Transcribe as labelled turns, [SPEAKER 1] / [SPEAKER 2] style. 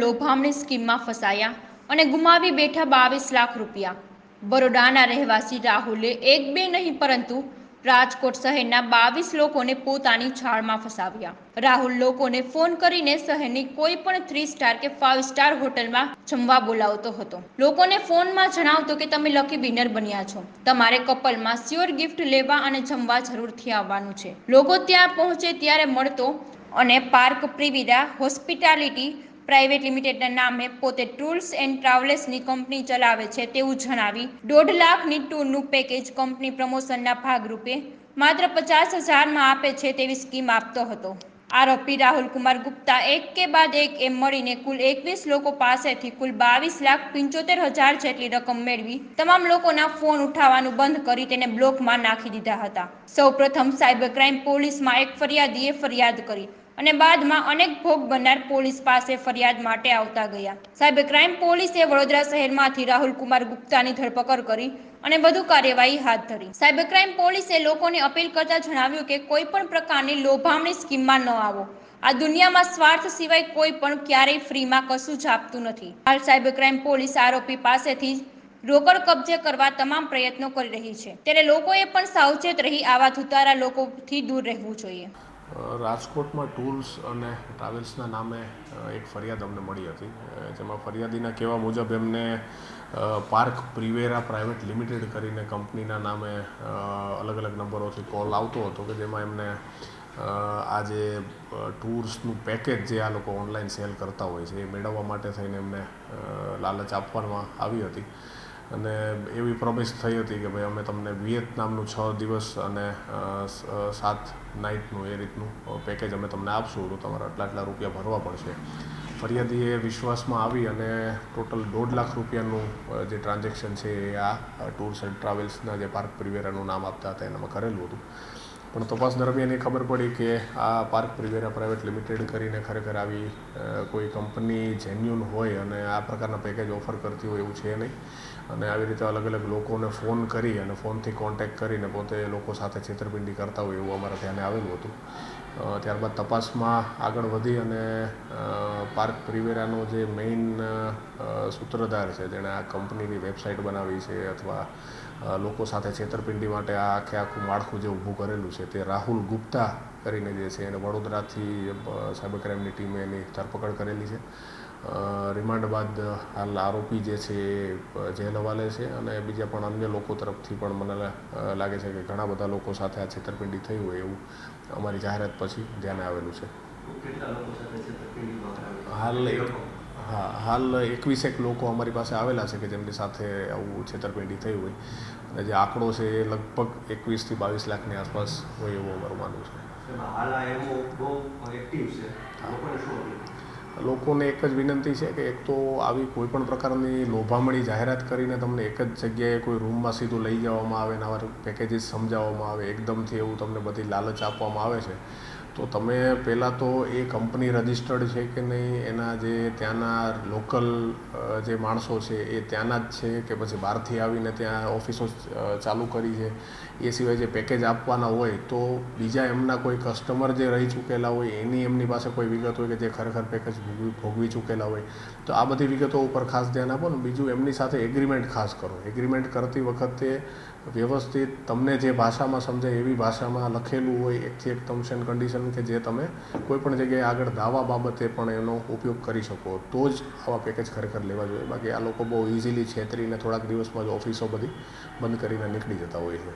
[SPEAKER 1] લોભામણી સ્કીમમાં ફસાયા અને ગુમાવી બેઠા બાવીસ લાખ રૂપિયા. બરોડાના રહેવાસી રાહુલે એક બે નહીં પરંતુ રાજકોટ શહેરના બાવીસ લોકોને પોતાની છાળમાં ફસાવ્યા. રાહુલ લોકોને ફોન કરીને શહેરની કોઈ પણ થ્રી સ્ટાર કે ફાઇવ સ્ટાર હોટલમાં જમવા બોલાવતો હતો. લોકોને ફોનમાં જણાવતો કે તમે લકી વિનર બન્યા છો. તમારે કપલમાં સ્યોર ગિફ્ટ લેવા અને જમવા જરૂરથી આવવાનું છે. લોકો ત્યાં પહોંચે ત્યારે મળતો અને પાર્ક પ્રિવિરા હોસ્પિટાલિટી પ્રાઇવેટ લિમિટેડના નામે પોતે ટૂર્સ એન્ડ ટ્રાવેલ્સની કંપની ચલાવે છે તેવું જણાવી દોઢ લાખની ટૂરનું પેકેજ કંપની પ્રમોશનના ભાગરૂપે માત્ર પચાસ હજારમાં આપે છે તેવી સ્કીમ આપતો હતો. આરોપી રાહુલ કુમાર ગુપ્તા એક કે બાદ એક એમ મળીને કુલ એકવીસ લોકો પાસેથી કુલ બાવીસ લાખ પંચોતેર હજાર જેટલી રકમ મેળવી તમામ લોકોના ફોન ઉઠાવવાનું બંધ કરી તેને બ્લોકમાં નાખી દીધા હતા. સૌપ્રથમ સાયબર ક્રાઇમ પોલીસમાં એક ફરિયાદીએ ફરિયાદ કરી અને બાદમાં અનેક ભોગ બનનાર પોલીસ પાસે ફરિયાદ માટે આવતા ગયા. સાયબર ક્રાઇમ પોલીસે વડોદરા શહેરમાંથી રાહુલ કુમાર ગુપ્તાની ધરપકડ કરી અને વધુ કાર્યવાહી હાથ ધરી. સાયબર ક્રાઇમ પોલીસે લોકોને અપીલ કરતા જણાવ્યું કે કોઈ પણ પ્રકારની લોભામણી સ્કીમમાં ન આવો. આ દુનિયામાં સ્વાર્થ સિવાય કોઈ પણ ક્યારેય ફ્રીમાં કશું જ આપતું નથી. હાલ સાયબર ક્રાઇમ પોલીસ આરોપી પાસેથી રોકડ કબજે કરવા તમામ પ્રયત્નો કરી રહી છે. ત્યારે લોકોએ પણ સાવચેત રહી આવા ધુતારા લોકોથી દૂર રહેવું જોઈએ.
[SPEAKER 2] રાજકોટમાં ટૂર્સ અને ટ્રાવેલ્સના નામે એક ફરિયાદ અમને મળી હતી. જેમાં ફરિયાદીના કહેવા મુજબ એમને પાર્ક પ્રિવેરા પ્રાઇવેટ લિમિટેડ કરીને કંપનીના નામે અલગ અલગ નંબરોથી કોલ આવતો હતો કે જેમાં એમને આ જે ટૂર્સનું પેકેજ જે આ લોકો ઓનલાઈન સેલ કરતા હોય છે એ મેળવવા માટે થઈને એમને લાલચ આપવામાં આવી હતી. અને એવી પ્રોમિસ થઈ હતી કે ભાઈ અમે તમને વિયેતનામનું છ દિવસ અને સાત નાઇટનું એ રીતનું પેકેજ અમે તમને આપશું. તો તમારે આટલા આટલા રૂપિયા ભરવા પડશે. ફરિયાદી એ વિશ્વાસમાં આવી અને ટોટલ દોઢ લાખ રૂપિયાનું જે ટ્રાન્ઝેક્શન છે એ આ ટૂર્સ એન્ડ ટ્રાવેલ્સના જે પાર્ક પ્રિવેરાનું નામ આપતા હતા એનામાં કરેલું હતું. પણ તપાસ દરમિયાન એ ખબર પડી કે આ પાર્ક પ્રિવેરા પ્રાઇવેટ લિમિટેડ કરીને ખરેખર આવી કોઈ કંપની જેન્યુન હોય અને આ પ્રકારના પેકેજ ઓફર કરતી હોય એવું છે નહીં. અને આવી રીતે અલગ અલગ લોકોને ફોન કરી અને ફોનથી કોન્ટેક્ટ કરીને પોતે લોકો સાથે છેતરપિંડી કરતા હોય એવું અમારા ધ્યાને આવેલું હતું. ત્યારબાદ તપાસમાં આગળ વધી અને પાર્ક પ્રિવેરાનો જે મેઇન સૂત્રધાર છે, જેણે આ કંપનીની વેબસાઇટ બનાવી છે અથવા લોકો સાથે છેતરપિંડી માટે આ આખે આખું માળખું જે ઊભું કરેલું છે તે રાહુલ ગુપ્તા કરીને જે છે એને વડોદરાથી સાયબર ક્રાઇમની ટીમે એની ધરપકડ કરેલી છે રિમાન્ડ બાદ હાલ આરોપી જે છે એ જેલ હવાલે છે અને બીજા પણ અન્ય લોકો તરફથી પણ મને લાગે છે કે ઘણા બધા લોકો સાથે આ છેતરપિંડી થઈ હોય એવું અમારી જાહેરાત પછી ધ્યાને આવેલું છે? હાલ એક હા હાલ એકવીસેક લોકો અમારી પાસે આવેલા છે કે જેમની સાથે આવું છેતરપિંડી થઈ હોય. અને જે આંકડો છે એ લગભગ એકવીસથી બાવીસ લાખની આસપાસ હોય એવું અમારું માનવું છે.
[SPEAKER 3] લોકોને
[SPEAKER 2] એક જ વિનંતી છે કે એક તો આવી કોઈ પણ પ્રકારની લોભામણી જાહેરાત કરીને તમને એક જ જગ્યાએ કોઈ રૂમમાં સીધું લઈ જવામાં આવે ને આવા પેકેજીસ સમજાવવામાં આવે એકદમથી એવું તમને બધી લાલચ આપવામાં આવે છે. તો તમે પહેલાં તો એ કંપની રજિસ્ટર્ડ છે કે નહીં? એના જે ત્યાંના લોકલ જે માણસો છે એ ત્યાંના જ છે કે પછી બહારથી આવીને ત્યાં ઓફિસો ચાલુ કરી છે? એ સિવાય જે પેકેજ આપવાના હોય તો બીજા એમના કોઈ કસ્ટમર જે રહી ચૂકેલા હોય, એની એમની પાસે કોઈ વિગત હોય કે જે ખરેખર પેકેજ ભોગવી ભોગવી ચૂકેલા હોય, તો આ બધી વિગતો ઉપર ખાસ ધ્યાન આપો ને. બીજું એમની સાથે એગ્રીમેન્ટ ખાસ કરો. એગ્રીમેન્ટ કરતી વખતે વ્યવસ્થિત તમને જે ભાષામાં સમજાય એવી ભાષામાં લખેલું હોય, એકથી એક ટર્મ્સ એન્ડ કન્ડિશન કે જે તમે કોઈપણ જગ્યાએ આગળ દાવા બાબતે પણ એનો ઉપયોગ કરી શકો. તો જ આવા પેકેજ ખરેખર લેવા જોઈએ. બાકી આ લોકો બહુ ઇઝીલી છેતરીને થોડાક દિવસમાં જ ઓફિસો બધી બંધ કરીને નીકળી જતા હોય છે.